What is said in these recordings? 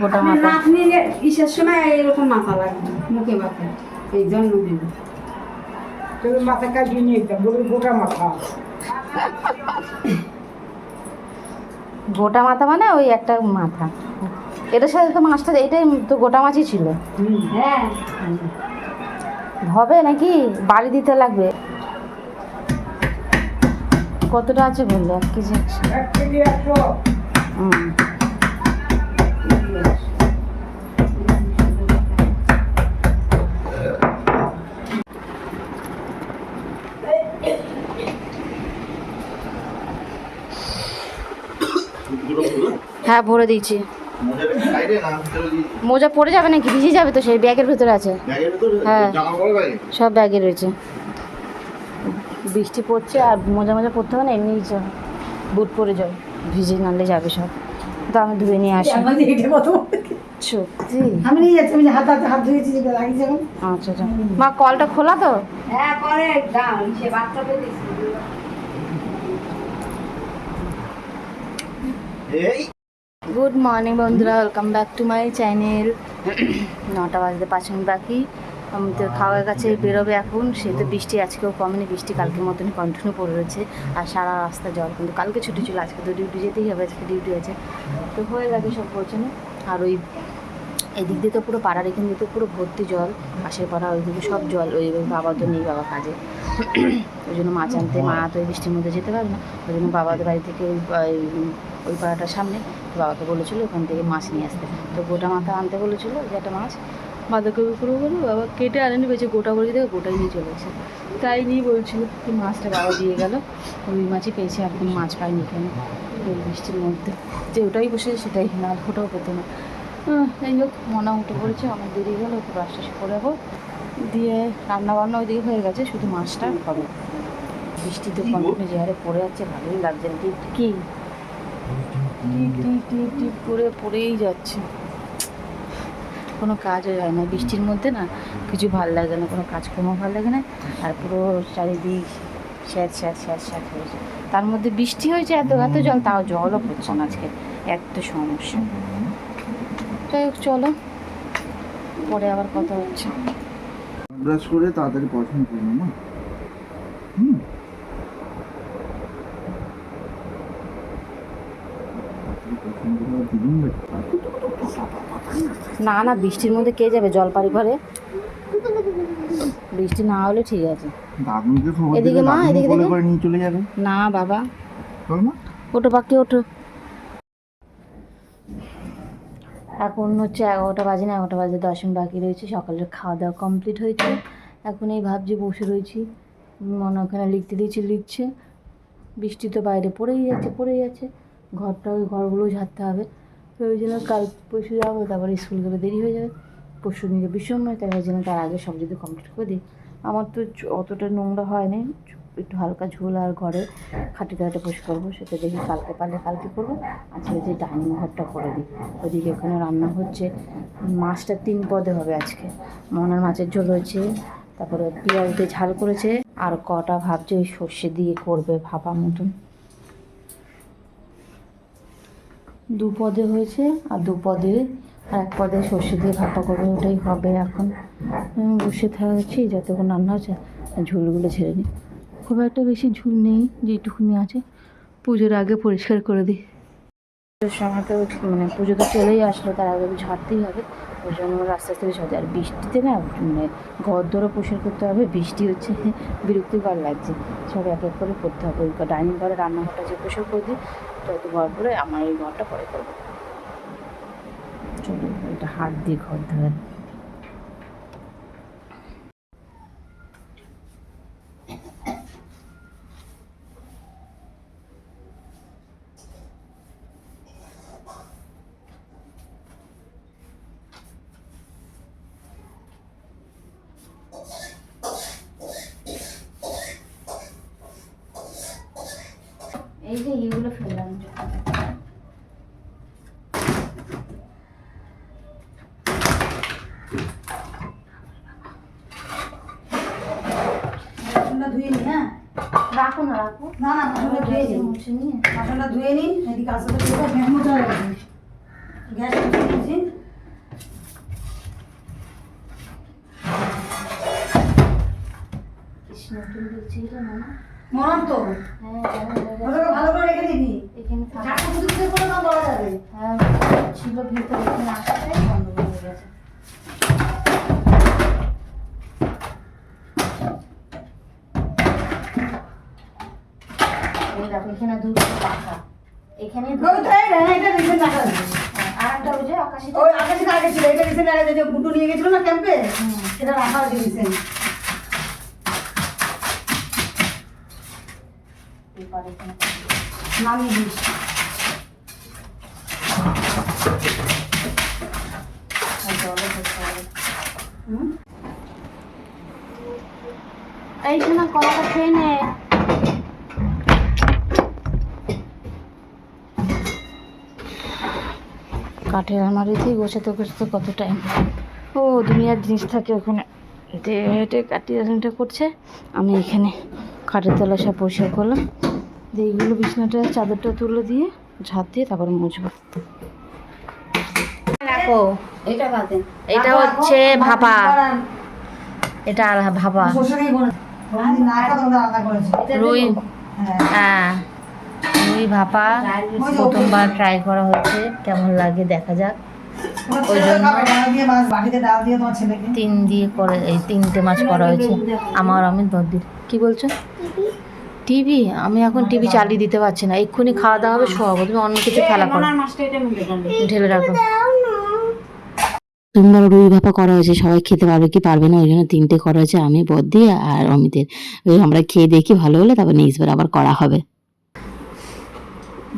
গোটা মাথা। ইসের সময় এরকম মাথা লাগবে মুখে মাথা এই জন্য দিল তোর মাথা কাটিয়ে নিয়ে যেতাম গোটা মাথা। গোটা মাথা মানে ওই একটা মাথা। এটার সাথে তো মাছটা এটাই তো গোটা মাছই ছিল। হ্যাঁ। হবে নাকি? বাড়ি দিতে লাগবে। কতটা আছে বললে? এক কেজি একশো। এক কেজি একশো। হুম। হ্যাঁ ভরে দিয়েছি। মোজা পড়ে যাবে নাকি? ভিজে যাবে তো, সেই ব্যাগের ভেতরে আছে। হ্যাঁ। সব ব্যাগে রয়েছে। বৃষ্টি পড়ছে আর মোজা মোজা পড়তে হবে না এমনি বুট পরে যাও, ভিজে নালে যাবে সব। তো আমি ধুয়ে নিয়ে আসি। আমাদের এটা কত? সত্যি? আমি নিয়ে যাচ্ছি আমি হাত হাতে হাত ধুয়েছি যেটা লাগিয়ে যাবেন আচ্ছা আচ্ছা। মা কলটা খোলা তো? হ্যাঁ করে। গান সে বাচ্চাকে গুড মর্নিং বন্ধুরা। Welcome back to my channel নটা বাজতে পাঁচ মিনিট বাকি। আমি তো খাওয়ার কাছে বেরোবে এখন সে তো বৃষ্টি, আজকেও কমেনি, বৃষ্টি কালকের মতনই কন্টিনিউ পড়ে রয়েছে, আর সারা রাস্তা জল, কিন্তু কালকে ছুটি ছিল, আজকে তো ডিউটি যেতেই হবে, আজকে ডিউটি আছে। তো হয়ে গেছে সব বলছে না, আর ওই এদিক দিয়ে তো পুরো পাড়ার, এখান দিয়ে তো পুরো ভর্তি জল, পাশের পাড়া ওইদিকে সব জল, ওই বাবা তো নেই বাবা কাজে। ওই জন্য মাছ আনতে মা তো ওই বৃষ্টির মধ্যে যেতে পারবে না, ওই জন্য বাবাদের বাড়ি থেকে ওই, ওই- পাড়াটার সামনে, বাবাকে বলেছিল, ওখান থেকে মাছ নিয়ে আসতে। তো গোটা মাথা আনতে বলেছিল যে, একটা মাছ বাঁধাকপি বলে, বাবা কেটে আনেনি বেঁচে গোটা করে দিয়ে গোটাই নিয়ে চলে গেছে। তাই নিয়ে বলছিল কি মাছটা বাবা দিয়ে গেল ওই মাছই পেয়েছে কোনো মাছ পাইনি কেন বৃষ্টির মধ্যে। যে ওটাই বসেছে সেটাই না ওটাও পেতো না। যাই হোক, মনা উঠে পড়েছে, অনেক দেরি গেল, একটু রাস্তা করে যাব দিয়ে রান্না বান্না ওইদিকে হয়ে গেছে, শুধু মাছটা হবে। বৃষ্টি তো কন্টিনিউ যে হারে পড়ে যাচ্ছে, ভালোই লাগছে কি টিপ টিপ টিপ করে পড়েই যাচ্ছে। কোনো কাজও হয় না। বৃষ্টির মধ্যে না কিছু ভালো লাগে না কোনো কাজকর্ম ভালো লাগে না। আর পুরো চারিদিক স্যাঁত স্যাঁত স্যাঁত স্যাঁত হয়েছে তার মধ্যে বৃষ্টি হয়েছে এত এত জল তাও জলও পড়ছে না আজকে। এত সমস্যা। যাই হোক চলো। পরে আবার কথা হচ্ছে। ব্রাশ করে তাড়াতাড়ি পছন্দ না হুম তাড়াতাড়ি পড়াশোনা করে আর দিদিন বেটা। না না বৃষ্টির মধ্যে কে যাবে? জল পারি ভরে বৃষ্টি না হলে ঠিক আছে। এদিকে মা, এদিকে নিয়ে চলে যাবে। না বাবা। ওটো পাখি ওটো এখন হচ্ছে এগারোটা বাজে না এগারোটা বাজে দশ মিনিট বাকি রয়েছে। সকালের খাওয়া দাওয়া কমপ্লিট হয়েছে। এখন এই ভাবছি বসে রয়েছি। মনে ওখানে লিখতে দিয়েছি লিখছে। বৃষ্টি তো বাইরে পড়েই যাচ্ছে পড়েই যাচ্ছে। ঘরটা ওই ঘরগুলো ঝাড়তে হবে। তো ওই জন্য কাল পরশু যাব, তারপরে স্কুল গেলে দেরি হয়ে যাবে। পরশু দিনকে বিশ্বময় তাই ওই জন্য তার আগে সব যদি কমপ্লিট করে দিই। আমার তো অতটা নোংরা হয়নি একটু হালকা ঝোল আর ঘরে খাটি খাটে বসে করব সেটা দেখি কালকে পারলে কালকে করব। আজকে যে ডাইনিং ঘরটা করে দিই। ওদিকে এখানে রান্না হচ্ছে, মাছটা তিন পদে হবে আজকে। মনার মাছের ঝোল হয়েছে, তারপরে পেঁয়াজ দিয়ে ঝাল করেছে, আর কটা ভাবছে ওই সর্ষে দিয়ে করবে ভাপা মতন। দু পদে হয়েছে আর দু পদে, আর এক পদে সর্ষে দিয়ে ভাপা করবে, ওটাই হবে এখন। বসে থাকছি যতক্ষণ রান্না হচ্ছে ঝুলগুলো ছেড়ে নিই। খুব একটা বেশি ঝুল নেই যেটুকুনি আছে। পুজোর আগে পরিষ্কার করে দিই। পুজোর সময় তো মানে পুজো তো চলেই আসলো, তার আগে ঝাড়তেই হবে। আমরা আস্তে আস্তে ঝাড়তে আর বৃষ্টিতে না মানে ঘর দরও পরিষ্কার করতে হবে, বৃষ্টি হচ্ছে বিরক্তিকর লাগছে। সব এক এক করে করতে হবে। ওই ডাইনিং ঘরে রান্নাঘরটা যে পরিষ্কার করে দিই, তত ঘর পরে আমার এই ঘরটা পরে করব। চলো, এটা হাত দিয়ে ঘর ধরে এই যে এগুলো ফেললাম ধুয়ে নি হ্যাঁ? রাখো না রাখো। না না বাসনটা ধুয়ে বাসনটা নিন এদিকে গ্যাস দিয়েছি কৃষ্ণ তুমি বলছি এটা না মরম তো? ওটাকে ভালো করে রেখে দিবি। এখানে করে না বলা যাবে। হ্যাঁ ছিল ভিতরে এখানে আসতে বন্ধ হয়ে গেছে। এই দেখো এখানে দুটো পাখা। এখানে ওই তো এই রে, এটা রিসেন্ট রাখা। হ্যাঁ, আর একটা ওই যে আকাশিটা ওই আকাশে আগে ছিল এটা রিসেন্ট আগে যে গুড্ডু নিয়ে গেছিল না ক্যাম্পে। সেটা রাখা আছে রিসেন্ট পেপার এখানে নামিয়ে হুম? এই শোনা কলাটা খেয়ে নে কাঠের আলমারিতেই গোছাতে গোছাতে কত টাইম ও, দুনিয়ার জিনিস থাকে ওখানে। হেঁটে হেঁটে কাটিয়ে করছে। আমি এখানে খাটের তলা সব পরিষ্কার করলাম। দিয়ে এইগুলো বিছনাটা চাদরটা তুলে দিয়ে ঝাঁট দিয়ে তারপর মুছবো। রাখো। এটা হচ্ছে ভাপা। এটা ভাপা। রুই। হ্যাঁ। হ্যাঁ। রুই ভাপা। প্রথমবার ট্রাই করা হচ্ছে। কেমন লাগে দেখা যাক। ওই জন্য তিন দিয়ে করে এই তিনটে মাছ করা হয়েছে। আমার আমি দদ্দির কি বলছো? টিভি? আমি এখন টিভি চালিয়ে দিতে পারছি না। এক্ষুনি খাওয়া দাওয়া হবে শোয়াবো। তুমি অন্য কিছু খেলা করো। ঢেলে রাখো। সুন্দর রুই ভাপা করা হয়েছে। সবাই খেতে পারবে কি পারবে না ওই জন্য তিনটে করা হয়েছে আমি বদ্দি আর অমিতের। ওই আমরা খেয়ে দেখি ভালো হলে তারপর নেক্সট বার আবার করা হবে।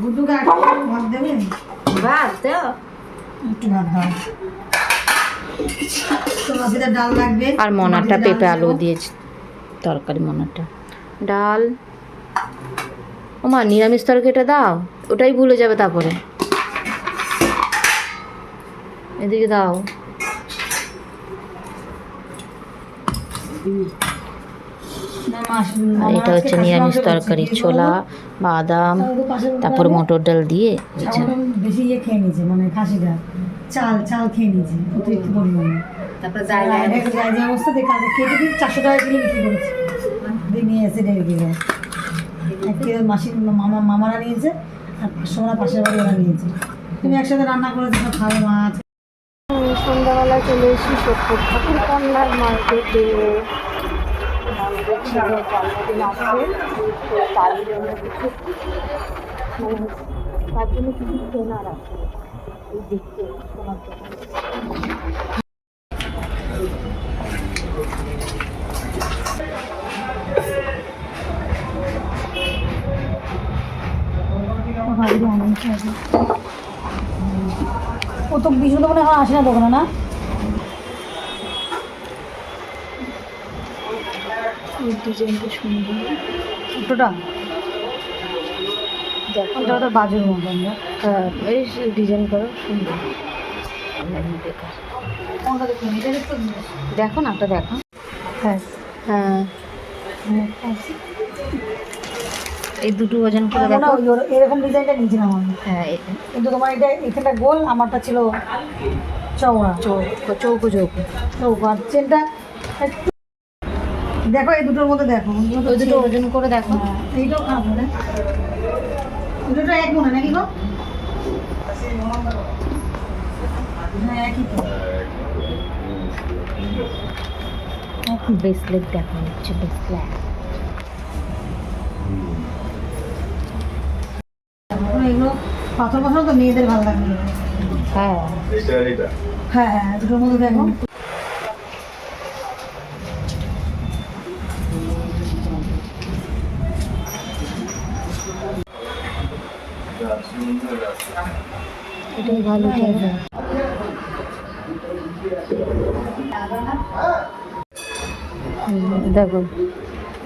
গুড্ডুকে একটু ভাত দেবে? ভাত? দাও একটু ভাত দাও। তোমার সাথে ডাল লাগবে। আর ডাল পেঁপে আলু। দিয়েছি। তরকারি মনারটা। ডাল ও মা নিরামিষ তরকারিটা দাও। ওটাই ভুলে যাবে তারপরে। এদিকে দাও। আর এটা হচ্ছে নিরামিষ তরকারি ছোলা বাদাম তারপরে মটর ডাল দিয়ে। বেশি ইয়ে খেয়ে নিয়েছে মানে খাসিটা। চাল চাল খেয়ে নিয়েছে অতিরিক্ত পরিমাণে। তারপর যাই যাই যে অবস্থা দেখে চারশো টাকা কিলো বিক্রি করেছে। নিয়ে এসে কিলো মাসির মামা মামারা নিয়েছে, আর টাকা পাশের বাড়ি ওরা নিয়েছে। তুমি একসাথে রান্না করেছ খাবে মাছ সন্ধ্যাবেলা চলে এসেছি সত্যর ঠাকুর কন্যার মার্কেটে। জন্মদিন আসছে তো তার জন্য কিছু তার জন্য কিছু কেনার আছে। এই দেখতে, তোমার জন্য ও তো বিষ্ণু তো মনে হয় আসে না দোকানে না? ডিজাইনটা সুন্দর ছোটোটা? দেখো। ওটা বাজুর মতন না? হ্যাঁ ডিজাইন করো সুন্দর দেখো? না একটা দেখো। হ্যাঁ। হ্যাঁ। এই দুটো ওজন করে দেখো। দেখো এরকম ডিজাইনটা নিয়েছিলাম আমি। হ্যাঁ কিন্তু তোমার এটা এখানটা গোল আমারটা ছিল চওড়া। চৌকো চৌকো চৌকো। চৌকো আর চেনটা দেখো এই দুটোর মধ্যে দেখো। দুটো ওই দুটো ওজন করে দেখো। হ্যাঁ, এইটাও খারাপ না। দুটো এক মনে নাকি গো? হ্যাঁ একই তো। ব্রেসলেট দেখো হচ্ছে ব্রেসলেট পাথর পাথর তো মেয়েদের ভালো লাগে। হ্যাঁ। হ্যাঁ হ্যাঁ দুটোর মধ্যে দেখো। এটাই ভালো লাগবে দেখো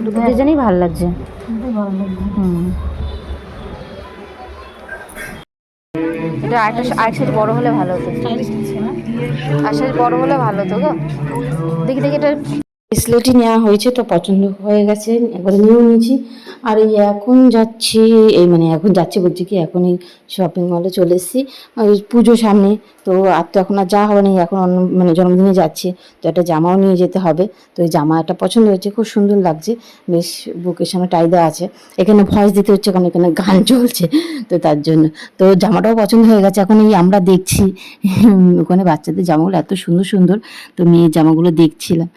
দুটো ডিজাইনই ভালো লাগছে। লাগবে হুম। এটা আরেকটা আরেক সাইজ বড়ো হলে ভালো হতো আর সাইজ বড়ো হলে ভালো হতো গো। দেখি দেখি এটা ব্রেসলেটই নেওয়া হয়েছে, তো পছন্দ হয়ে গেছে, একবারে নিয়েও নিয়েছি। আর এই এখন যাচ্ছি, এই মানে এখন যাচ্ছি বলছি কি, এখন এই শপিং মলে চলে এসেছি। পুজো সামনে, তো আর তো এখন আর যা হবে না এখন মানে জন্মদিনে যাচ্ছি, তো একটা জামাও নিয়ে যেতে হবে। তো এই জামা একটা পছন্দ হয়েছে, খুব সুন্দর লাগছে, বেশ বুকের সামনে টাই দেওয়া আছে। এখানে ভয়েস দিতে হচ্ছে, কারণ এখানে গান চলছে, তো তার জন্য। তো জামাটাও পছন্দ হয়ে গেছে, এখন এই আমরা দেখছি ওখানে বাচ্চাদের জামাগুলো এত সুন্দর সুন্দর, তো মেয়ের জামাগুলো দেখছিলাম।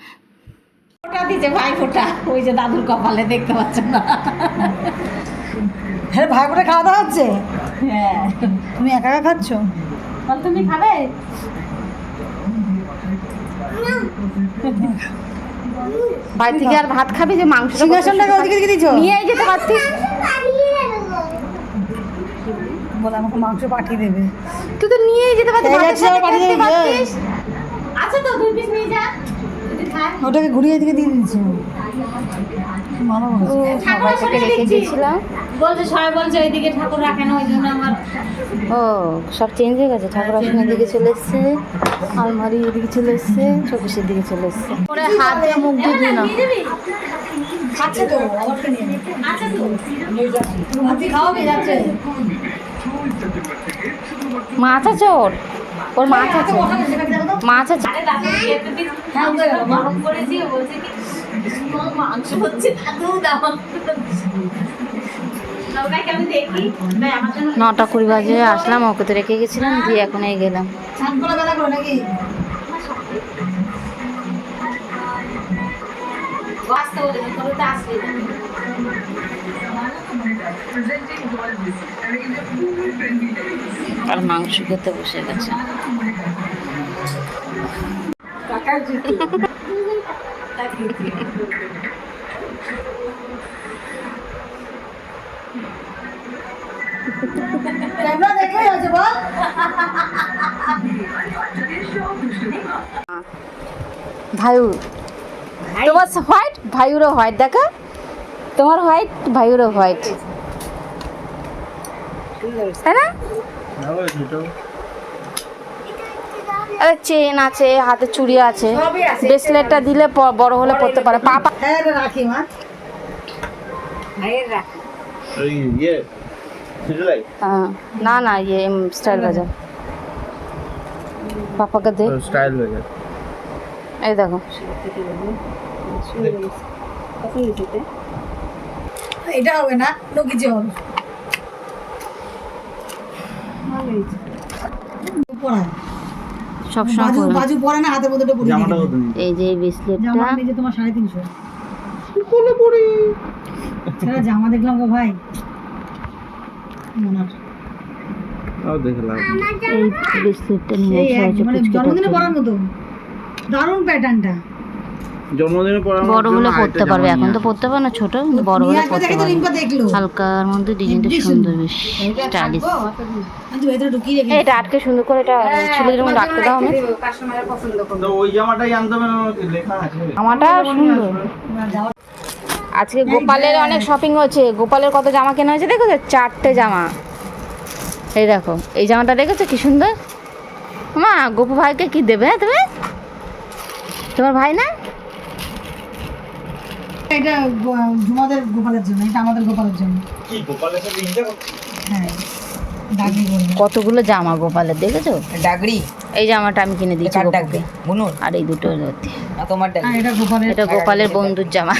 ফোটা দিচ্ছে ভাই ফোটা। ওই যে দাদুর কপালে দেখতে পাচ্ছেন না। হ্যাঁ ভাই ফোটা খাওয়া দাওয়া হচ্ছে? হ্যাঁ। তুমি একা একা খাচ্ছ? বল তুমি খাবে? বাড়ি থেকে আর ভাত খাবি যে মাংস সিংহাসনটাকে ওদিকে দিকে নিয়ে যেতে পারতিস। বলে আমাকে মাংস পাঠিয়ে দেবে। তুই তো নিয়ে যেতে পারতিস পারতিস। আচ্ছা তো দুই পিস নিয়ে যা। ওটাকে ঘুরিয়ে দিকে দিয়ে দিচ্ছ ভালো বলেছ। সবাইকে রেখে দিয়েছিলাম বলছে সবাই বলছে ওইদিকে ঠাকুর রাখে না ওই জন্য আমার ও সব চেঞ্জ হয়ে গেছে। ঠাকুর আসনের দিকে চলে এসছে। আলমারি এদিকে চলে এসছে দিকে চলে এসছে। পরে হাত দিয়ে মুখ দিয়ে দিই না। তো খাওয়াবে যাচ্ছে। মাছ আছে ওর মাথা মাছ আছে মাছ আছে। হ্যাঁ নটা কুড়ি বাজে আসলাম ওকে তো রেখে গেছিলাম দিয়ে এখন এই গেলাম আর মাংস খেতে বসে গেছে। ক্যামেরা দেখলেই আছে বল ভাইউ তোমার হোয়াইট ভাইউরও হোয়াইট দেখা? তোমার হোয়াইট ভাইউরও হোয়াইট তাই না? আরে চেন আছে হাতে চুড়ি আছে। ব্রেসলেটটা দিলে বড় হলে পড়তে পারে। পাপা হ্যাঁ রাখি মা। ইয়ে হ্যাঁ, না না ইয়ে স্টাইল বাজার। পাপাকে দে। স্টাইল হয়ে গেছে এই দেখো। এটা হবে না লোকি যে হবে সবসময় বাজু পরে। বাজু পরে না হাতের মধ্যে পরে জামাটা কত এই যে ব্রেসলেটটা জামা তোমার সাড়ে তিনশো। ছেড়ে জামা দেখলাম গো ভাই। মনার তাও দেখলাম এই ব্রেসলেটটা নিয়ে মানে জন্মদিনে পরার মতো। দারুণ প্যাটার্নটা জন্মদিনে বড় হলে পড়তে পারবে এখন তো পড়তে পারবে না ছোট বড় হলে পড়তে পারবে। হালকার মধ্যে ডিজাইনটা সুন্দর বেশ স্টাইলিশ এটা আটকে সুন্দর করে এটা ছেলেদের মধ্যে আটকে দাও আমি ওই জামাটাই আনতে হবে না লেখা আছে? আমারটা সুন্দর। আজকে গোপালের অনেক শপিং হচ্ছে। গোপালের কত জামা কেনা হয়েছে দেখেছ চারটে জামা। এই দেখো এই জামাটা দেখেছ? কি সুন্দর। মা গোপু ভাইকে কি দেবে হ্যাঁ তুমি? তোমার ভাই না? এটা তোমাদের গোপালের জন্য এটা আমাদের গোপালের জন্য। কি গোপালের সাথে হ্যাঁ কতগুলো জামা গোপালের দেখেছ? ডাগরি? এই জামাটা আমি কিনে দিয়েছি আর এই দুটো তোমার হ্যাঁ এটা গোপালের এটা গোপালের বন্ধুর জামা।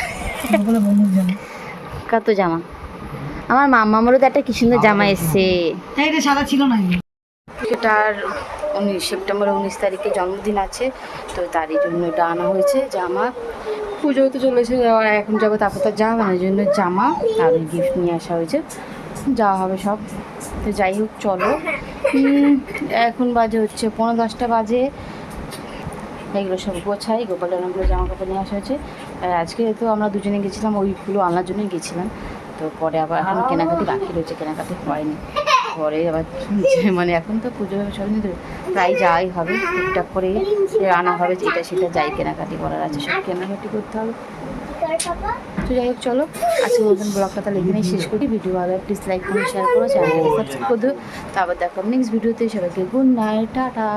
গোপালের বন্ধুর জন্য কত জামা? আমার মামারও তো একটা কি সুন্দর জামা এসছে। হ্যাঁ এটা সাদা ছিল না সেটার উনিশ সেপ্টেম্বর উনিশ তারিখে জন্মদিন আছে তো তারই জন্য এটা আনা হয়েছে জামা। পুজো তো চলেছে আর এখন যাব তারপর তো হবে না জন্য জামা আর গিফট নিয়ে আসা হয়েছে। যাওয়া হবে সব। তো যাই হোক, চলো। এখন বাজে হচ্ছে পনেরো দশটা বাজে। এগুলো সব গোছাই গোপালের অনেকগুলো জামা কাপড় নিয়ে আসা হয়েছে। আর আজকে তো আমরা দুজনে গেছিলাম, ওইগুলো আনার জন্যই গেছিলাম। তো পরে আবার এখন কেনাকাটি বাকি রয়েছে, কেনাকাটি হয়নি। পরে আবার মানে এখন তো পুজো সব প্রায় যাই হবে, টুকটাক করে আনা হবে, যেটা সেটা যাই কেনাকাটি করার আছে, সব কেনাকাটি করতে হবে। তো যাই হোক, চলো আজকে নতুন ব্লগটা তাহলে এখানেই শেষ করি। ভিডিও ভালো প্লিজ লাইক করো শেয়ার করো চ্যানেলকে সাবস্ক্রাইব করে তারপর দেখো নেক্সট ভিডিওতে সবাইকে গুড নাইট টাটা।